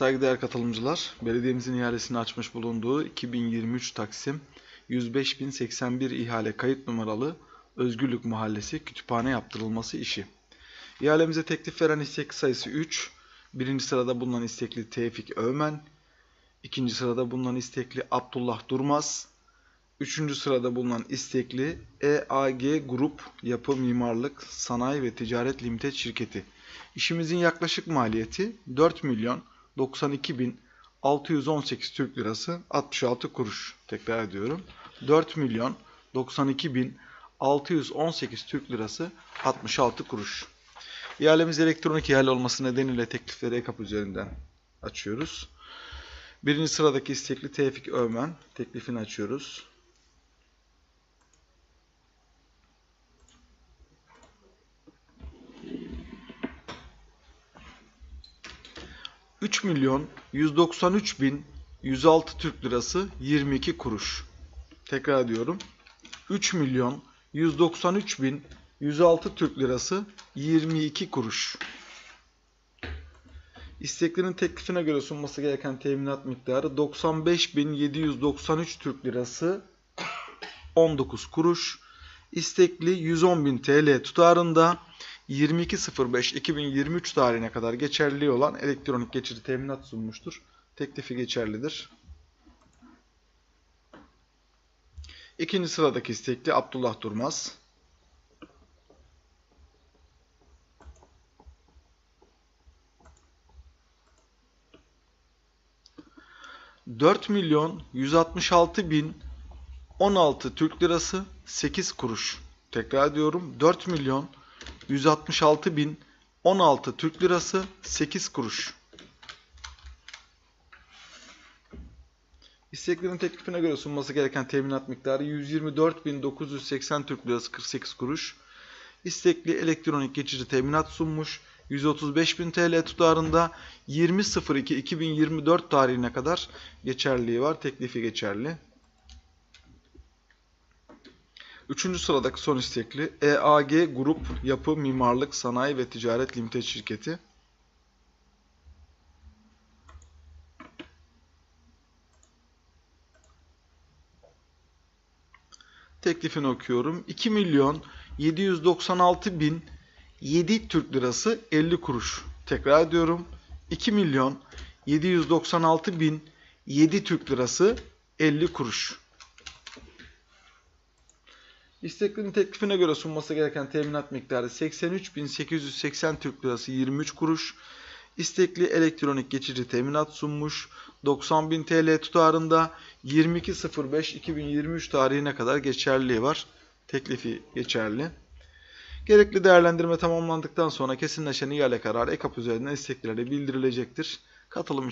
Saygıdeğer katılımcılar, belediyemizin ihalesini açmış bulunduğu 2023 Taksim 105.081 ihale kayıt numaralı Özgürlük Mahallesi kütüphane yaptırılması işi. İhalemize teklif veren istekli sayısı 3. Birinci sırada bulunan istekli Tevfik Övmen. ikinci sırada bulunan istekli Abdullah Durmaz. Üçüncü sırada bulunan istekli EAG Grup Yapı Mimarlık Sanayi ve Ticaret Limited Şirketi. İşimizin yaklaşık maliyeti 4 milyon 92 bin 618 Türk Lirası 66 kuruş. Tekrar ediyorum. 4 milyon 92 bin 618 Türk Lirası 66 kuruş. İhalemiz elektronik ihale olması nedeniyle teklifleri EKAP üzerinden açıyoruz. Birinci sıradaki istekli Tevfik Övmen. Teklifini açıyoruz. Üç milyon 193 bin 106 Türk Lirası 22 kuruş. Tekrar ediyorum. 3 milyon 193 bin 106 Türk Lirası 22 kuruş. İsteklerin teklifine göre sunması gereken teminat miktarı 95.793 Türk Lirası 19 kuruş. İstekli 110.000 TL tutarında 22.05.2023 tarihine kadar geçerli olan elektronik geçici teminat sunmuştur. Teklifi geçerlidir. İkinci sıradaki istekli Abdullah Durmaz. Dört milyon 166 bin 16 Türk Lirası 8 kuruş. Tekrar ediyorum. 4 milyon 166 bin 16 Türk Lirası 8 kuruş. İsteklerin teklifine göre sunması gereken teminat miktarı 124.980 Türk Lirası 48 kuruş. İstekli elektronik geçici teminat sunmuş. 135.000 TL tutarında 20.02.2024 tarihine kadar geçerliliği var. Teklifi geçerli. Üçüncü sıradaki son istekli EAG Grup Yapı Mimarlık Sanayi ve Ticaret Limited Şirketi. Teklifini okuyorum. 2 milyon 796 bin 7 Türk Lirası 50 kuruş. Tekrar ediyorum. 2 milyon 796 bin 7 Türk Lirası 50 kuruş. İsteklerin teklifine göre sunması gereken teminat miktarı 83.880 Türk Lirası 23 kuruş. İstekli elektronik geçici teminat sunmuş. 90.000 TL tutarında 22.05.2023 tarihine kadar geçerliliği var. Teklifi geçerli. Gerekli değerlendirme tamamlandıktan sonra kesinleşen ihale kararı EKAP üzerinden isteklileri bildirilecektir. Katılım